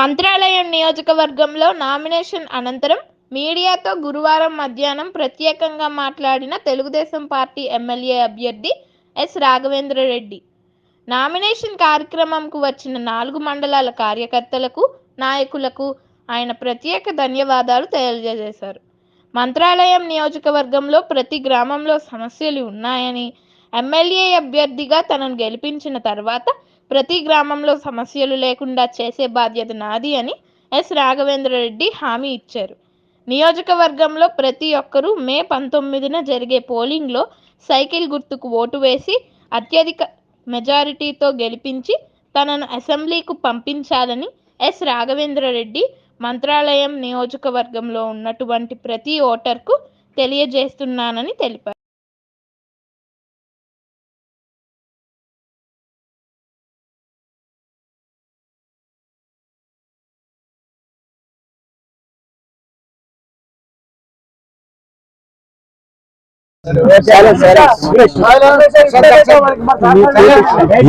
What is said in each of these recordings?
మంత్రాలయం నియోజకవర్గంలో నామినేషన్ అనంతరం మీడియాతో గురువారం మధ్యాహ్నం ప్రత్యేకంగా మాట్లాడిన తెలుగుదేశం పార్టీ ఎమ్మెల్యే అభ్యర్థి ఎస్ రాఘవేంద్రరెడ్డి నామినేషన్ కార్యక్రమంకు వచ్చిన నాలుగు మండలాల కార్యకర్తలకు నాయకులకు ఆయన ప్రత్యేక ధన్యవాదాలు తెలియజేశారు. మంత్రాలయం నియోజకవర్గంలో ప్రతి గ్రామంలో సమస్యలు ఉన్నాయని ఎమ్మెల్యే అభ్యర్థిగా తనను గెలిపించిన తర్వాత ప్రతి గ్రామంలో సమస్యలు లేకుండా చేసే బాధ్యత నాది అని ఎస్. రాఘవేంద్రరెడ్డి హామీ ఇచ్చారు. నియోజకవర్గంలో ప్రతి ఒక్కరూ మే పంతొమ్మిదిన జరిగే పోలింగ్లో సైకిల్ గుర్తుకు ఓటు వేసి అత్యధిక మెజారిటీతో గెలిపించి తనను అసెంబ్లీకు పంపించాలని ఎస్. రాఘవేంద్రరెడ్డి మంత్రాలయం నియోజకవర్గంలో ఉన్నటువంటి ప్రతి ఓటర్కు తెలియజేస్తున్నానని తెలిపారు.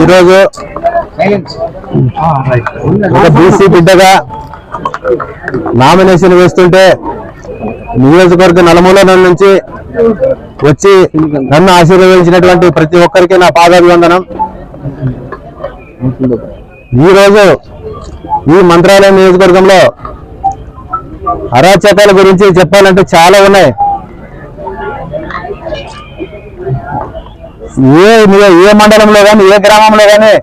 ఈరోజు ఒక బీసీ బిడ్డగా నామినేషన్ వేస్తుంటే నియోజకవర్గ నలుమూలల నుంచి వచ్చి నన్ను ఆశీర్వదించినటువంటి ప్రతి ఒక్కరికి నా పాదాభివందనం. ఈరోజు ఈ మంత్రాలయం నియోజకవర్గంలో అరాచకాల గురించి చెప్పాలంటే చాలా ఉన్నాయి. ఏ ఏ మండలంలో కానీ ఏ గ్రామంలో కానీ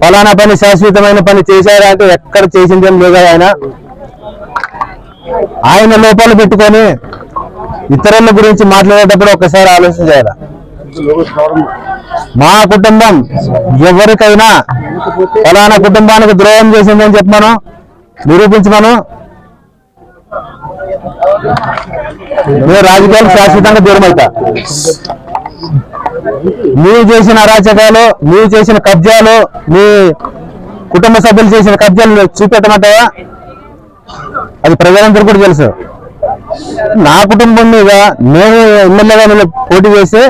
ఫలానా పని శాశ్వతమైన పని చేశారా అంటే ఎక్కడ చేసిందేం లేదు ఆయన? ఆయన లోపాలు పెట్టుకొని ఇతరుల గురించి మాట్లాడేటప్పుడు ఒక్కసారి ఆలోచన చేయాలి? మా కుటుంబం ఎవరికైనా ఫలానా కుటుంబానికి ద్రోహం చేసిందని చెప్పమను? నిరూపించమను? నేను రాజకీయాలు శాశ్వతంగా దూరం అవుతా. మీరు చేసిన అరాచకాలు మీరు చేసిన కబ్జాలు మీ కుటుంబ సభ్యులు చేసిన కబ్జాలు చూపెట్టమంటావా? అది ప్రజలందరూ కూడా తెలుసు. నా కుటుంబం మీద నేను ఎమ్మెల్యేగా పోటీ చేస్తే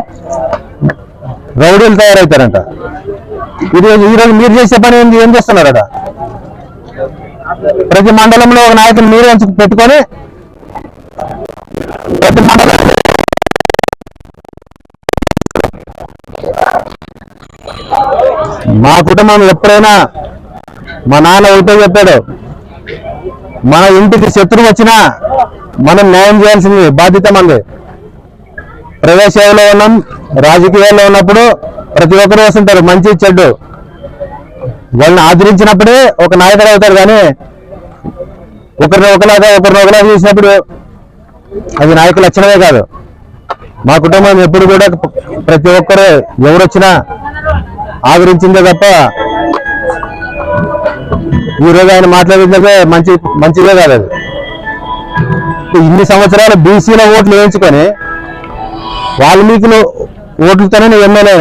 రౌడీలు తయారవుతారంట. ఈరోజు ఈరోజు మీరు చేసే పని ఏంది? ఏం చేస్తున్నారట? ప్రతి మండలంలో ఒక నాయకులు మీరు పెట్టుకొని ప్రతి మండలం మా కుటుంబం ఎప్పుడైనా మా నాన్న ఒకటే చెప్పాడు మన ఇంటికి శత్రువు వచ్చినా మనం న్యాయం చేయాల్సింది బాధ్యత మంది సేవలో ఉన్నాం రాజకీయాల్లో ఉన్నప్పుడు ప్రతి ఒక్కరు వస్తుంటారు మంచి చెడ్డు వాళ్ళని ఆదరించినప్పుడే ఒక నాయకుడు అవుతారు కానీ ఒకరిని ఒకలాగా ఒకరిని ఒకలాగా చూసినప్పుడు అది నాయకుల లక్షణమే కాదు. మా కుటుంబం ఎప్పుడు కూడా ప్రతి ఒక్కరు ఎవరు వచ్చినా ఆదరించిందే తప్ప ఈ రోజు ఆయన మాట్లాడిందే మంచి మంచిదే కాదు అది. ఇన్ని సంవత్సరాలు బీసీల ఓట్లు వేయించుకొని వాల్మీకులు ఓట్లతోనే నువ్వు ఎమ్మెల్యే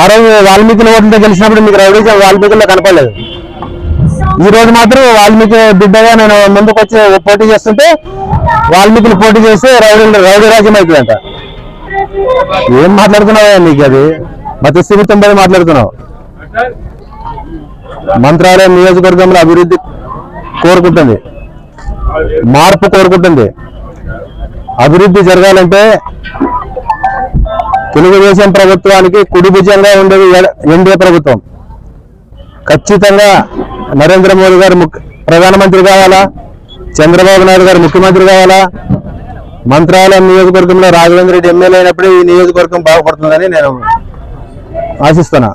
ఆ రోజు వాల్మీకుల ఓట్లతో గెలిచినప్పుడు మీకు రౌడీజం వాల్మీకుల్లో కనపడలేదు. ఈ రోజు మాత్రం వాల్మీకి బిడ్డగా నేను ముందుకు వచ్చి పోటీ చేస్తుంటే వాల్మీకులు పోటీ చేస్తే రౌడీ రౌడీ రాజ్యం అవుతుందంట ఏం మాట్లాడుతున్నావా నీకు అది? మత స్థిమితం పై మాట్లాడుతున్నావు. మంత్రాలయం నియోజకవర్గంలో అభివృద్ధి కోరుకుంటుంది. మార్పు కోరుకుంటుంది. అభివృద్ధి జరగాలంటే తెలుగుదేశం ప్రభుత్వానికి కుడి భుజంగా ఉండేది ఎన్డీఏ ప్రభుత్వం. ఖచ్చితంగా నరేంద్ర మోదీ గారు ప్రధానమంత్రి కావాలా? చంద్రబాబు నాయుడు గారు ముఖ్యమంత్రి కావాలా? మంత్రాలయం నియోజకవర్గంలో రాఘవేంద్ర రెడ్డి ఎమ్మెల్యే అయినప్పుడు ఈ నియోజకవర్గం బాగుపడుతుందని నేను ఆశిస్తున్నా.